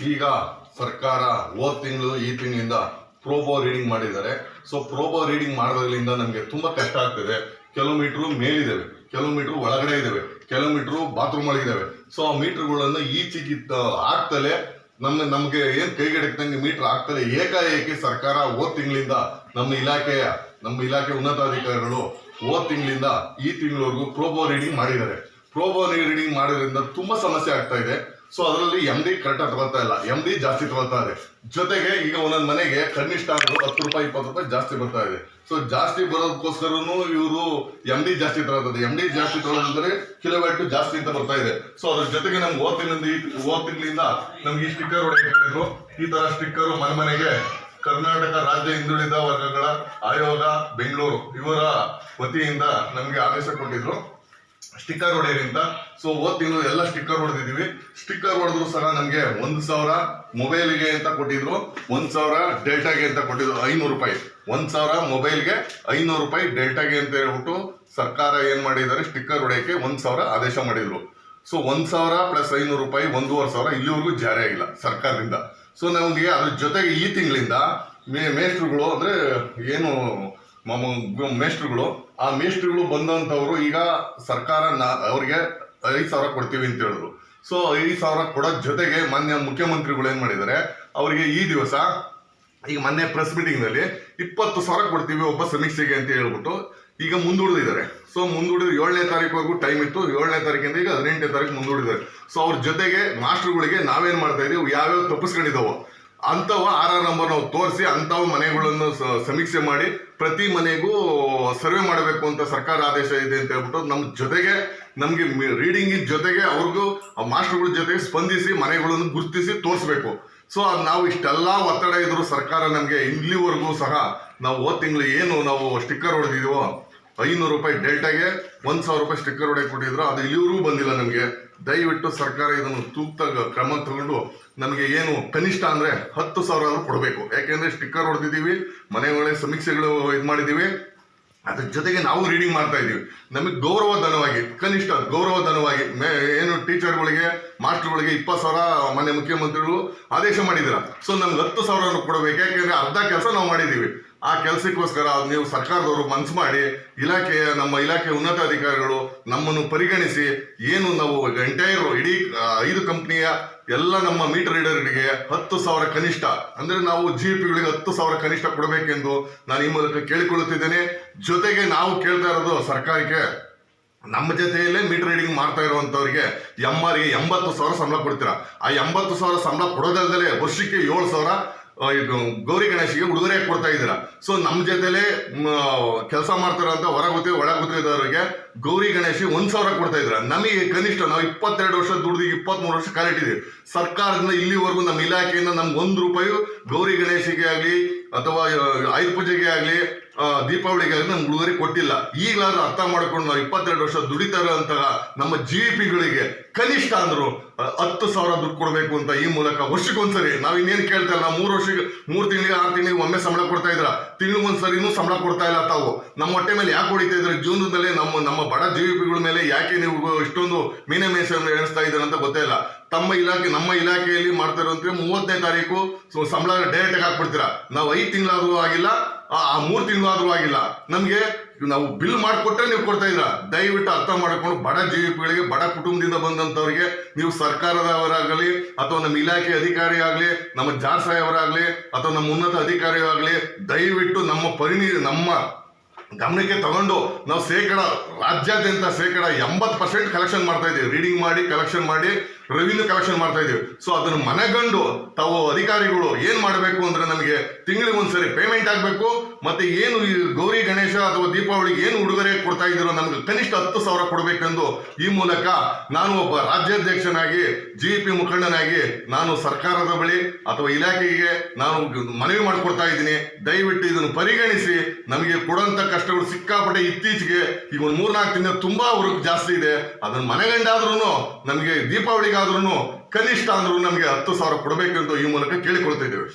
ಈಗ ಸರ್ಕಾರ ಹೋದ ತಿಂಗಳು ಈ ತಿಂಗಳಿಂದ ಪ್ರೋಬೋ ರೀಡಿಂಗ್ ಮಾಡಿದ್ದಾರೆ. ಸೊ ಪ್ರೋಬೋ ರೀಡಿಂಗ್ ಮಾಡೋದ್ರಿಂದ ನಮಗೆ ತುಂಬಾ ಕಷ್ಟ ಆಗ್ತಿದೆ. ಕೆಲವು ಮೀಟ್ರು ಮೇಲಿದ್ದಾವೆ. ಕೆಲವು ಒಳಗಡೆ ಇದ್ದೇವೆ. ಕೆಲವು ಬಾತ್ರೂಮ್ ಒಳಗಿದ್ದೇವೆ ಸೊ ಆ ಮೀಟ್ರ್ಗಳನ್ನು ಈಚೆಗೆ ಆಗ್ತಲೇ ನಮ್ಮ ನಮಗೆ ಏನು ಕೈಗೆಡಕ್ದಂಗೆ ಮೀಟರ್ ಆಗ್ತದೆ ಏಕಾಏಕಿ ಸರ್ಕಾರ ಹೋದ ತಿಂಗಳಿಂದ ನಮ್ಮ ಇಲಾಖೆಯ ನಮ್ಮ ಇಲಾಖೆ ಉನ್ನತಾಧಿಕಾರಿಗಳು ಹೋದ ತಿಂಗಳಿಂದ ಈ ತಿಂಗಳವರೆಗೂ ಪ್ರೋಬೋ ರೀಡಿಂಗ್ ಮಾಡಿದ್ದಾರೆ. ರೀಡಿಂಗ್ ಮಾಡೋದ್ರಿಂದ ತುಂಬಾ ಸಮಸ್ಯೆ ಆಗ್ತಾ ಇದೆ. ಸೊ ಅದರಲ್ಲಿ ಎಂ ಡಿ ಕರೆಕ್ಟಾಗಿ ತಗೊಳ್ತಾ ಇಲ್ಲ. ಎಂ ಡಿ ಜಾಸ್ತಿ ತಗೊಳ್ತಾ ಇದೆ. ಜೊತೆಗೆ ಈಗ ಒಂದೊಂದು ಮನೆಗೆ ಕನಿಷ್ಠ ಅಂದ್ರೆ ಹತ್ತು ರೂಪಾಯಿ, ಇಪ್ಪತ್ತು ರೂಪಾಯಿ ಜಾಸ್ತಿ ಬರ್ತಾ ಇದೆ. ಸೊ ಜಾಸ್ತಿ ಬರೋದಕ್ಕೋಸ್ಕರನು ಇವರು ಎಂ ಡಿ ಜಾಸ್ತಿ ತಗೊಳ್ತದೆ ಎಂ ಡಿ ಜಾಸ್ತಿ ತಗೊಳ್ಳೋದಂದ್ರೆ ಕಿಲೋವ್ಯಾಟ್ ಜಾಸ್ತಿ ಅಂತ ಬರ್ತಾ ಇದೆ. ಸೊ ಅದ್ರ ಜೊತೆಗೆ ನಮ್ಗೆ ಓದಿನಿಂದ ಓದಿನಿಂದ ನಮ್ಗೆ ಈ ಸ್ಟಿಕ್ಕರ್ ಹೊಡೆಯಕ್ಕೆ ಈ ತರ ಸ್ಟಿಕ್ಕರ್ ಮನೆ ಮನೆಗೆ ಕರ್ನಾಟಕ ರಾಜ್ಯ ಹಿಂದುಳಿದ ವರ್ಗಗಳ ಆಯೋಗ, ಬೆಂಗಳೂರು ಇವರ ವತಿಯಿಂದ ನಮ್ಗೆ ಆದೇಶ ಕೊಟ್ಟಿದ್ರು. ಸ್ಟಿಕ್ಕರ್ ಹೊಡೆಯೋದ್ರಿಂದ ಸೊ ಹೋದ್ ಎಲ್ಲ ಸ್ಟಿಕ್ಕರ್ ಹೊಡೆದಿದ್ದೀವಿ ಸ್ಟಿಕ್ಕರ್ ಹೊಡೆದ್ರು ಸಹ ನಮಗೆ ಒಂದು ಸಾವಿರ ಮೊಬೈಲ್ಗೆ ಅಂತ ಕೊಟ್ಟಿದ್ರು. ಒಂದು ಸಾವಿರ ಡೆಲ್ಟಾಗೆ ಅಂತ ಕೊಟ್ಟಿದ್ರು. ಐನೂರು ರೂಪಾಯಿ. ಒಂದು ಸಾವಿರ ಮೊಬೈಲ್ಗೆ ಐನೂರು ರೂಪಾಯಿ ಡೆಲ್ಟಾಗೆ ಅಂತ ಹೇಳ್ಬಿಟ್ಟು ಸರ್ಕಾರ ಏನು ಮಾಡಿದ್ದಾರೆ? ಸ್ಟಿಕ್ಕರ್ ಹೊಡೆಯೋಕ್ಕೆ ಒಂದು ಸಾವಿರ ಆದೇಶ ಮಾಡಿದ್ರು. ಸೊ ಒಂದು ಸಾವಿರ ಪ್ಲಸ್ ಐನೂರು ರೂಪಾಯಿ, ಒಂದೂವರೆ ಸಾವಿರ ಇಲ್ಲಿವರೆಗೂ ಜಾರಿ ಆಗಿಲ್ಲ ಸರ್ಕಾರದಿಂದ. ಸೊ ನಮಗೆ ಅದ್ರ ಜೊತೆಗೆ ಈ ತಿಂಗಳಿಂದ ಮೇ ಮೇಸ್ಟ್ರುಗಳು ಅಂದ್ರೆ ಏನು ಮೇಸ್ಟ್ರುಗಳು ಆ ಮೇಸ್ಟ್ರುಗಳು ಬಂದಂತವ್ರು ಈಗ ಸರ್ಕಾರ ನಾ, ಅವ್ರಿಗೆ ಐದು ಸಾವಿರ ಕೊಡ್ತೀವಿ ಅಂತ ಹೇಳಿದ್ರು. ಸೊ ಐದು ಸಾವಿರ ಕೊಡೋ ಜೊತೆಗೆ ಮಾನ್ಯ ಮುಖ್ಯಮಂತ್ರಿಗಳು ಏನು ಮಾಡಿದ್ದಾರೆ? ಅವರಿಗೆ ಈ ದಿವಸ, ಈಗ ಮೊನ್ನೆ ಪ್ರೆಸ್ ಮೀಟಿಂಗ್ನಲ್ಲಿ ಇಪ್ಪತ್ತು ಸಾವಿರ ಕೊಡ್ತೀವಿ ಒಬ್ಬ ಸಮೀಕ್ಷೆಗೆ ಅಂತ ಹೇಳ್ಬಿಟ್ಟು ಈಗ ಮುಂದೂಡಿದ್ದಾರೆ. ಸೊ ಮುಂದೂಡಿದ ಏಳನೇ ತಾರೀಕುವರೆಗೂ ಟೈಮ್ ಇತ್ತು. ಏಳನೇ ತಾರೀಕಿಂದ ಈಗ ಹದಿನೆಂಟನೇ ತಾರೀಕು ಮುಂದೂಡಿದ್ದಾರೆ. ಸೊ ಅವ್ರ ಜೊತೆಗೆ ಮಾಸ್ಟರ್ಗಳಿಗೆ ನಾವೇನು ಮಾಡ್ತಾ ಇದೀವಿ? ಯಾವ್ಯಾವ ತಪ್ಪಿಸ್ಕೊಂಡಿದ್ದಾವೋ ಅಂಥವ ಆರ್ ಆರ್ ನಂಬರ್ ನಾವು ತೋರಿಸಿ ಅಂಥವು ಮನೆಗಳನ್ನು ಸಮೀಕ್ಷೆ ಮಾಡಿ ಪ್ರತಿ ಮನೆಗೂ ಸರ್ವೆ ಮಾಡಬೇಕು ಅಂತ ಸರ್ಕಾರ ಆದೇಶ ಇದೆ ಅಂತ ಹೇಳ್ಬಿಟ್ಟು ನಮ್ಮ ಜೊತೆಗೆ, ನಮಗೆ ರೀಡಿಂಗ್ ಜೊತೆಗೆ ಅವ್ರಿಗೂ ಮಾಸ್ಟರ್ಗಳ ಜೊತೆಗೆ ಸ್ಪಂದಿಸಿ ಮನೆಗಳನ್ನು ಗುರುತಿಸಿ ತೋರಿಸ್ಬೇಕು. ಸೊ ನಾವು ಇಷ್ಟೆಲ್ಲ ಒತ್ತಡ ಇದ್ರು ಸರ್ಕಾರ ನಮಗೆ ಇಲ್ಲಿವರೆಗೂ ಸಹ ನಾವು ಹೋದ ತಿಂಗಳು ಏನು ನಾವು ಸ್ಟಿಕ್ಕರ್ ಹೊಡೆದಿದೀವೋ ಐನೂರು ರೂಪಾಯಿ ಡೆಲ್ಟಾಗೆ ಒಂದು ಸಾವಿರ ರೂಪಾಯಿ ಸ್ಟಿಕ್ಕರ್ ಹೊಡೆಯಕ್ಕೆ ಕೊಟ್ಟಿದ್ರು. ಅದು ಇಲ್ಲಿವರೆಗೂ ಬಂದಿಲ್ಲ ನಮಗೆ. ದಯವಿಟ್ಟು ಸರ್ಕಾರ ಇದನ್ನು ತೂಕ್ತ ಕ್ರಮ ತಗೊಂಡು ನಮಗೆ ಏನು ಕನಿಷ್ಠ ಅಂದ್ರೆ ಹತ್ತು ಸಾವಿರ ಆದರೂ ಕೊಡಬೇಕು. ಯಾಕೆಂದರೆ ಸ್ಟಿಕ್ಕರ್ ಹೊಡೆದಿದ್ದೀವಿ, ಮನೆಗಳೇ ಸಮೀಕ್ಷೆಗಳು ಇದು ಮಾಡಿದ್ದೀವಿ. ಅದ್ರ ಜೊತೆಗೆ ನಾವು ರೀಡಿಂಗ್ ಮಾಡ್ತಾ ಇದೀವಿ ನಮಗೆ ಗೌರವಧನವಾಗಿ, ಕನಿಷ್ಠ ಗೌರವಧನವಾಗಿ, ಮೇ- ಏನು ಟೀಚರ್ಗಳಿಗೆ ಮಾಸ್ಟರ್ಗಳಿಗೆ ಇಪ್ಪತ್ತು ಸಾವಿರ ಮನೆ ಮುಖ್ಯಮಂತ್ರಿಗಳು ಆದೇಶ ಮಾಡಿದಿರ ಸೊ ನಮ್ಗೆ ಹತ್ತು ಸಾವಿರ ಕೊಡಬೇಕು. ಯಾಕೆಂದ್ರೆ ಅರ್ಧ ಕೆಲಸ ನಾವು ಮಾಡಿದೀವಿ ಆ ಕೆಲಸಕ್ಕೋಸ್ಕರ ನೀವು ಸರ್ಕಾರದವರು ಮನ್ಸು ಮಾಡಿ, ಇಲಾಖೆಯ, ನಮ್ಮ ಇಲಾಖೆ ಉನ್ನತಾಧಿಕಾರಿಗಳು ನಮ್ಮನ್ನು ಪರಿಗಣಿಸಿ, ಏನು ನಾವು ಎಂಟೈರ್ ಇಡೀ ಐದು ಕಂಪ್ನಿಯ ಎಲ್ಲ ನಮ್ಮ ಮೀಟರ್ ರೀಡರ್ಗಳಿಗೆ ಹತ್ತು ಸಾವಿರ ಕನಿಷ್ಠ. ಅಂದ್ರೆ ನಾವು ಜಿ ಪಿಗಳಿಗೆ ಹತ್ತು ಸಾವಿರ ಕನಿಷ್ಠ ಕೊಡಬೇಕೆಂದು ನಾನು ಈ ಮೂಲಕ ಕೇಳಿಕೊಳ್ಳುತ್ತಿದ್ದೇನೆ. ಜೊತೆಗೆ ನಾವು ಕೇಳ್ತಾ ಇರೋದು ಸರ್ಕಾರಕ್ಕೆ, ನಮ್ಮ ಜೊತೆಯಲ್ಲೇ ಮೀಟರ್ ರೀಡಿಂಗ್ ಮಾಡ್ತಾ ಇರುವಂತವರಿಗೆ ಎಂ ಆರ್ಗೆ ಎಂಬತ್ತು ಸಾವಿರ ಸಂಬಳ ಕೊಡ್ತೀರಾ? ಆ ಎಂಬತ್ತು ಸಾವಿರ ಸಂಬಳ ಕೊಡೋದಲ್ಲದೆ ವರ್ಷಕ್ಕೆ ಏಳು ಸಾವಿರ ಗೌರಿ ಗಣೇಶಿಗೆ ಉಡುಗೊರೆ ಕೊಡ್ತಾ ಇದ್ದೀರಾ. ಸೊ ನಮ್ಮ ಜೊತೆಲೆ ಕೆಲಸ ಮಾಡ್ತಾರಂತ ಹೊರ ಗೊತ್ತಿ, ಒಳ ಗೌರಿ ಗಣೇಶಿ ಒಂದ್ ಸಾವಿರ ಕೊಡ್ತಾ ಇದ್ರ ನಮಗೆ ಕನಿಷ್ಠ ನಾವು ಇಪ್ಪತ್ತೆರಡು ವರ್ಷ ದುಡ್ದು ಇಪ್ಪತ್ಮೂರು ವರ್ಷ ಕಾಲಿಟ್ಟಿದ್ದೀವಿ. ಸರ್ಕಾರದಿಂದ ಇಲ್ಲಿವರೆಗೂ ನಮ್ಮ ಇಲಾಖೆಯಿಂದ ನಮ್ಗೆ ಒಂದು ರೂಪಾಯಿ ಗೌರಿ ಗಣೇಶಿಗೆ ಆಗಲಿ, ಅಥವಾ ಆಯುಧ ಪೂಜೆಗೆ ಆಗಲಿ ದೀಪಾವಳಿಗೆ ಆಗಲಿ ನಮ್ಗೆ ಉಡುಗೊರೆ ಕೊಟ್ಟಿಲ್ಲ. ಈಗಲಾದ್ರೂ ಅರ್ಥ ಮಾಡ್ಕೊಂಡು ನಾವು ಇಪ್ಪತ್ತೆರಡು ವರ್ಷ ದುಡಿತಾ ಇರೋಂತಹ ನಮ್ಮ ಜಿ ಪಿಗಳಿಗೆ ಕನಿಷ್ಠ ಅಂದ್ರು ಹತ್ತು ಸಾವಿರ ದುಡ್ಡು ಕೊಡಬೇಕು ಅಂತ ಈ ಮೂಲಕ ವರ್ಷಕ್ಕೊಂದ್ಸರಿ ನಾವು ಇನ್ನೇನು ಕೇಳ್ತಾ ಇಲ್ಲ, ಮೂರು ವರ್ಷಕ್ಕೆ ಮೂರು ತಿಂಗಳಿಗೆ ಆರು ತಿಂಗಳಿಗೆ ಒಮ್ಮೆ ಸಂಬಳ ಕೊಡ್ತಾ ಇದ್ರ ತಿಂಗಳಿಗೊಂದ್ಸರಿನೂ ಸಂಬಳ ಕೊಡ್ತಾ ಇಲ್ಲ ತಾವು. ನಮ್ಮ ಹೊಟ್ಟೆ ಮೇಲೆ ಯಾಕೆ ಹೊಡಿತಾ ಇದ್ರೆ? ಜೀವನದಲ್ಲಿ ನಮ್ಮ ನಮ್ಮ ಬಡ ಜೀವಿಪಿಗಳ ಮೇಲೆ ಯಾಕೆ ನೀವು ಇಷ್ಟೊಂದು ಮೀನೆ ಮೇಸನ್ನು ಎಣಿಸ್ತಾ ಇದ್ದೀರ ಅಂತ ಗೊತ್ತೇ ಇಲ್ಲ. ತಮ್ಮ ಇಲಾಖೆ, ನಮ್ಮ ಇಲಾಖೆಯಲ್ಲಿ ಮಾಡ್ತಾ ಇರುವಂತ ಮೂವತ್ತನೇ ತಾರೀಕು ಸಂಬಳ ಡೈರೆಕ್ಟ್ ಆಗಿ ಹಾಕ್ಬಿಡ್ತೀರಾ. ನಾವು ಐದು ತಿಂಗಳಾದರೂ ಆಗಿಲ್ಲ ಆ ಮೂರು ತಿಂಗಳಾದರೂ ಆಗಿಲ್ಲ. ನಮ್ಗೆ ನಾವು ಬಿಲ್ ಮಾಡಿಕೊಟ್ರೆ ನೀವು ಕೊಡ್ತಾ ಇದ್ರ ದಯವಿಟ್ಟು ಅರ್ಥ ಮಾಡಿಕೊಂಡು ಬಡ ಪಿಗಳಿಗೆ, ಬಡ ಕುಟುಂಬದಿಂದ ಬಂದಂಥವ್ರಿಗೆ ನೀವು ಸರ್ಕಾರದವರಾಗಲಿ, ಅಥವಾ ನಮ್ಮ ಇಲಾಖೆ ಅಧಿಕಾರಿ ಆಗಲಿ, ನಮ್ಮ ಜಾರ್ ಸಾಹೇಬರಾಗಲಿ ಅಥವಾ ನಮ್ಮ ಉನ್ನತ ಅಧಿಕಾರಿ ಆಗಲಿ, ದಯವಿಟ್ಟು ನಮ್ಮ ಪರಿಣಿ, ನಮ್ಮ ಗಮನಕ್ಕೆ ತಗೊಂಡು ನಾವು ಶೇಕಡ, ರಾಜ್ಯಾದ್ಯಂತ ಶೇಕಡ ಎಂಬತ್ತು ಪರ್ಸೆಂಟ್ ಕಲೆಕ್ಷನ್ ಮಾಡ್ತಾ ಇದ್ದೀವಿ ರೀಡಿಂಗ್ ಮಾಡಿ ಕಲೆಕ್ಷನ್ ಮಾಡಿ ರೆವಿನ್ಯೂ ಕಲೆಕ್ಷನ್ ಮಾಡ್ತಾ ಇದೀವಿ ಸೊ ಅದನ್ನು ಮನೆಗಂಡು ತಾವು ಅಧಿಕಾರಿಗಳು ಏನ್ ಮಾಡಬೇಕು ಅಂದ್ರೆ ನಮಗೆ ತಿಂಗಳಿಗೆ ಒಂದ್ಸರಿ ಪೇಮೆಂಟ್ ಆಗಬೇಕು, ಮತ್ತೆ ಏನು ಗೌರಿ ಗಣೇಶ ಅಥವಾ ದೀಪಾವಳಿಗೆ ಏನು ಉಡುಗೊರೆ ಕೊಡ್ತಾ ಇದ್ದೀರೋ ನಮ್ಗೆ ಕನಿಷ್ಠ ಹತ್ತು ಸಾವಿರ ಕೊಡಬೇಕೆಂದು ಈ ಮೂಲಕ ನಾನು ಒಬ್ಬ ರಾಜ್ಯಾಧ್ಯಕ್ಷನಾಗಿ ಜಿ ಪಿ ಮುಖಂಡನಾಗಿ, ನಾನು ಸರ್ಕಾರದ ಬಳಿ ಅಥವಾ ಇಲಾಖೆಗೆ ನಾನು ಮನವಿ ಮಾಡಿಕೊಡ್ತಾ ಇದ್ದೀನಿ. ದಯವಿಟ್ಟು ಇದನ್ನು ಪರಿಗಣಿಸಿ, ನಮಗೆ ಕೊಡುವಂತ ಕಷ್ಟಗಳು ಸಿಕ್ಕಾಪಟ್ಟೆ ಇತ್ತೀಚೆಗೆ ಈಗ ಒಂದು ಮೂರ್ನಾಲ್ಕು ದಿನ ತುಂಬಾ ವರ್ಕ್ ಜಾಸ್ತಿ ಇದೆ. ಅದನ್ನ ಮನೆಗಂಡಾದ್ರೂ ನಮಗೆ ದೀಪಾವಳಿಗಾದ್ರೂ ಕನಿಷ್ಠ ಅಂದ್ರೂ ನಮಗೆ ಹತ್ತು ಸಾವಿರ ಅಂತ ಈ ಮೂಲಕ ಕೇಳಿಕೊಳ್ತಾ ಇದ್ದೇವೆ.